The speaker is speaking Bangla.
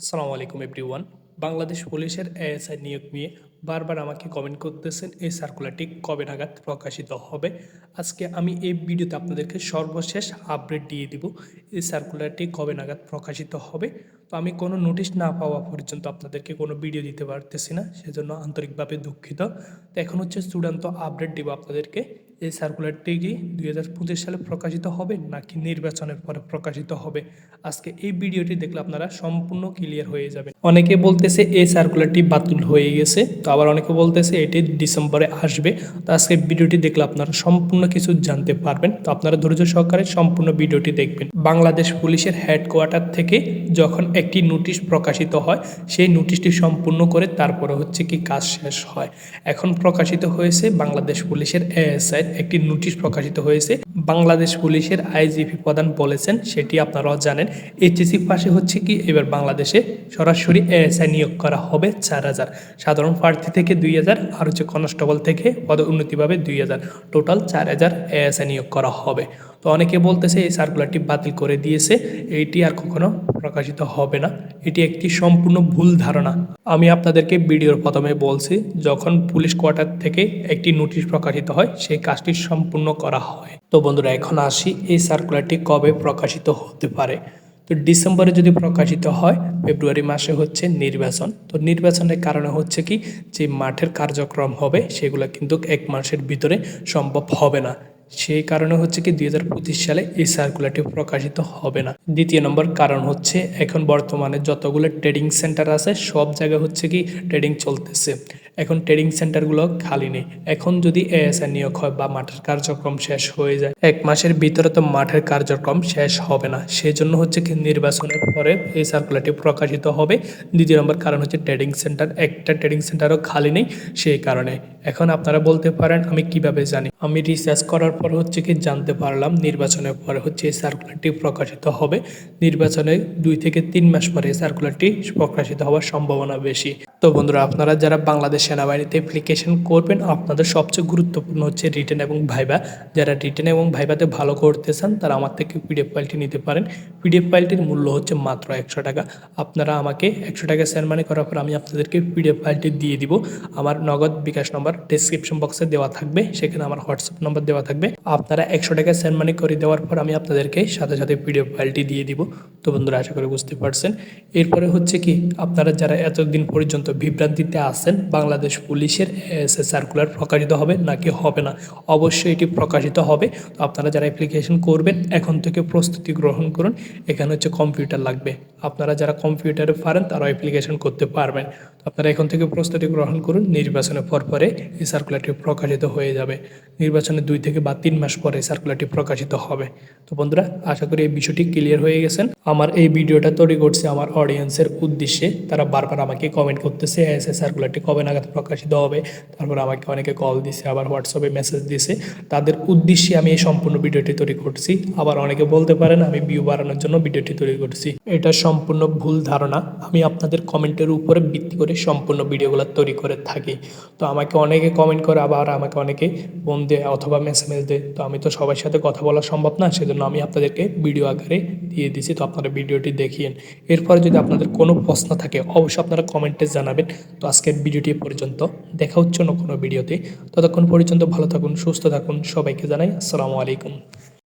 আসসালামু আলাইকুম এভরিওয়ান বাংলাদেশ পুলিশের এএসআই নিয়োগ নিয়ে বারবার আমাকে কমেন্ট করতেছেন, এই সার্কুলারটি কবে নাগাদ প্রকাশিত হবে? আজকে আমি এই ভিডিওতে আপনাদেরকে সর্বশেষ আপডেট দিয়ে দিব, এই সার্কুলারটি কবে নাগাদ প্রকাশিত হবে? তো আমি কোনো নোটিশ না পাওয়া পর্যন্ত আপনাদেরকে কোনো ভিডিও দিতে পারতেছি না, সেজন্য আন্তরিকভাবে দুঃখিত। তো এখন হচ্ছে চূড়ান্ত আপডেট দিব আপনাদেরকে। এই সার্কুলারটি কি দুই হাজার পঁচিশ সালে প্রকাশিত হবে নাকি নির্বাচনের পরে প্রকাশিত হবে? আজকে এই ভিডিওটি দেখলে আপনারা সম্পূর্ণ ক্লিয়ার হয়ে যাবে অনেকে বলতেছে এই সার্কুলারটি বাতিল হয়ে গেছে, তো আবার অনেকে বলতেছে এটি ডিসেম্বরে আসবে। তো আজকে ভিডিওটি দেখলে আপনারা সম্পূর্ণ কিছু জানতে পারবেন। তো আপনারা ধৈর্য সহকারে সম্পূর্ণ ভিডিওটি দেখবেন। বাংলাদেশ পুলিশের হেডকোয়ার্টার থেকে যখন একটি নোটিশ প্রকাশিত হয়, সেই নোটিশটি সম্পূর্ণ করে তারপরে হচ্ছে কি কাজ শেষ হয়। এখন প্রকাশিত হয়েছে বাংলাদেশ পুলিশের এএসআই একটি নোটিশ প্রকাশিত হয়েছে। বাংলাদেশ পুলিশের আইজিপি প্রধান বলেছেন, সেটি আপনারাও জানেন। এইচএসি পাশে হচ্ছে কি? এবার বাংলাদেশে সরাসরি এএসআই নিয়োগ করা হবে চার হাজার। সাধারণ প্রার্থী থেকে দুই হাজার আর হচ্ছে কনস্টেবল থেকে পদোন্নতিভাবে দুই হাজার। টোটাল চার হাজার এএসআই নিয়োগ করা হবে। তো অনেকে বলতেছে, এই সার্কুলারটি বাতিল করে দিয়েছে, এইটি আর কখনো প্রকাশিত হবে না। এটি একটি সম্পূর্ণ ভুল ধারণা। আমি আপনাদেরকে ভিডিওর প্রথমে বলছি, যখন পুলিশ কোয়ার্টার থেকে একটি নোটিশ প্রকাশিত হয়, সেই কাজটি সম্পূর্ণ করা হয়। তো বন্ধুরা, এখন আসি, এই সার্কুলারটি কবে প্রকাশিত হতে পারে? তো ডিসেম্বরে যদি প্রকাশিত হয়, ফেব্রুয়ারি মাসে হচ্ছে নির্বাচন। তো নির্বাচনের কারণে হচ্ছে কি, যে মাঠের কার্যক্রম হবে, সেগুলো কিন্তু এক মাসের ভিতরে সম্ভব হবে না। সেই কারণে হচ্ছে কি দুই হাজার পঁচিশ সালে এই সার্কুলারটি প্রকাশিত হবে না। দ্বিতীয় নম্বর কারণ হচ্ছে এখন বর্তমানে যতগুলো ট্রেডিং সেন্টার আছে, সব জায়গায় হচ্ছে কি ট্রেডিং চলতেছে। এখন ট্রেডিং সেন্টারগুলো খালি নেই। এখন যদি এএসআই নিয়োগ হয় বা মাঠের কার্যক্রম শেষ হয়ে যায়, এক মাসের ভিতরে তো মাঠের কার্যক্রম শেষ হবে না। সেই জন্য হচ্ছে কি নির্বাচনের পরে এই সার্কুলারটি প্রকাশিত হবে। দ্বিতীয় নম্বর কারণ হচ্ছে ট্রেডিং সেন্টার, একটা ট্রেডিং সেন্টারও খালি নেই সেই কারণে। এখন আপনারা বলতে পারেন, আমি কীভাবে জানি? আমি রিসার্চ করার পর হচ্ছে কি জানতে পারলাম, নির্বাচনের পরে হচ্ছে এই সার্কুলারটি প্রকাশিত হবে। নির্বাচনে দুই থেকে তিন মাস পরে এই সার্কুলারটি প্রকাশিত হওয়ার সম্ভাবনা বেশি। তো বন্ধুরা, আপনারা যারা বাংলাদেশ সেনাবাহিনীতে অ্যাপ্লিকেশন করবেন, আপনাদের সবচেয়ে গুরুত্বপূর্ণ হচ্ছে রিটেন এবং ভাইবা যারা রিটেন এবং ভাইবাতে ভালো করতে চান, তারা আমার থেকে পিডিএফ ফাইলটি নিতে পারেন। পিডিএফ ফাইলটির মূল্য হচ্ছে মাত্র একশো টাকা। আপনারা আমাকে একশো টাকা সেন্ড মানি করার পর আমি আপনাদেরকে পিডিএফ ফাইলটি দিয়ে দিব। আমার নগদ বিকাশ নম্বর ডিসক্রিপশন বক্সে দেওয়া থাকবে, সেখানে আমার হোয়াটসঅ্যাপ নম্বর দেওয়া থাকবে। আপনারা একশো টাকা সেন্ড মানি করে দেওয়ার পর আমি আপনাদেরকে সাথে সাথে পিডিএফ ফাইলটি দিয়ে দিব। তো বন্ধুরা, আশা করি বুঝতে পারছেন। এরপরে হচ্ছে কি, আপনারা যারা এতদিন পর্যন্ত বিভ্রান্তিতে আছেন বাংলাদেশ পুলিশের সার্কুলার প্রকাশিত হবে নাকি হবে না? অবশ্যই এটি প্রকাশিত হবে। আপনারা যারা অ্যাপ্লিকেশন করবেন, এখন থেকে প্রস্তুতি গ্রহণ করুন। এখানে হচ্ছে কম্পিউটার লাগবে। আপনারা যারা কম্পিউটারে পারেন তারা অ্যাপ্লিকেশন করতে পারবেন। আপনারা এখন থেকে প্রস্তুতি গ্রহণ করুন, নির্বাচনের পর পরে এই সার্কুলারটি প্রকাশিত হয়ে যাবে। নির্বাচনের দুই থেকে বা তিন মাস পরে সার্কুলারটি প্রকাশিত হবে। তো বন্ধুরা, আশা করি এই বিষয়টি ক্লিয়ার হয়ে গেছেন আমার এই ভিডিওটা তৈরি করছে আমার অডিয়েন্সের উদ্দেশ্যে। তারা বারবার আমাকে কমেন্ট করতেছে এস সার্কুলারটি কবে নাগাদ প্রকাশিত হবে? তারপর আমাকে অনেকে কল দিছে, আবার হোয়াটসঅ্যাপে মেসেজ দিছে। তাদের উদ্দেশ্যে আমি এই সম্পূর্ণ ভিডিওটি তৈরি করছি। আবার অনেকে বলতে পারেন, আমি ভিউ বাড়ানোর জন্য ভিডিওটি তৈরি করছি। এটা সম্পূর্ণ ভুল ধারণা আমি আপনাদের কমেন্টের উপরে ভিত্তি করে সম্পূর্ণ ভিডিওগুলো তৈরি করে থাকি। তো আমাকে অনেকে কমেন্ট করে আবার আমাকে অনেকে ফোন দেয় অথবা মেসেজ দেয়। তো আমি তো সবার সাথে কথা বলা সম্ভব না, সেজন্য আমি আপনাদেরকে ভিডিও আকারে দিয়ে দিছি। তো আপনারা ভিডিওটি দেখিয়েন। এরপরে যদি আপনাদের কোনো প্রশ্ন থাকে, অবশ্যই আপনারা কমেন্টে জানাবেন। তো আজকের ভিডিওটি পর্যন্ত। দেখা হচ্ছে অন্য কোনো ভিডিওতে। ততক্ষণ পর্যন্ত ভালো থাকুন, সুস্থ থাকুন। সবাইকে জানাই আসসালামু আলাইকুম।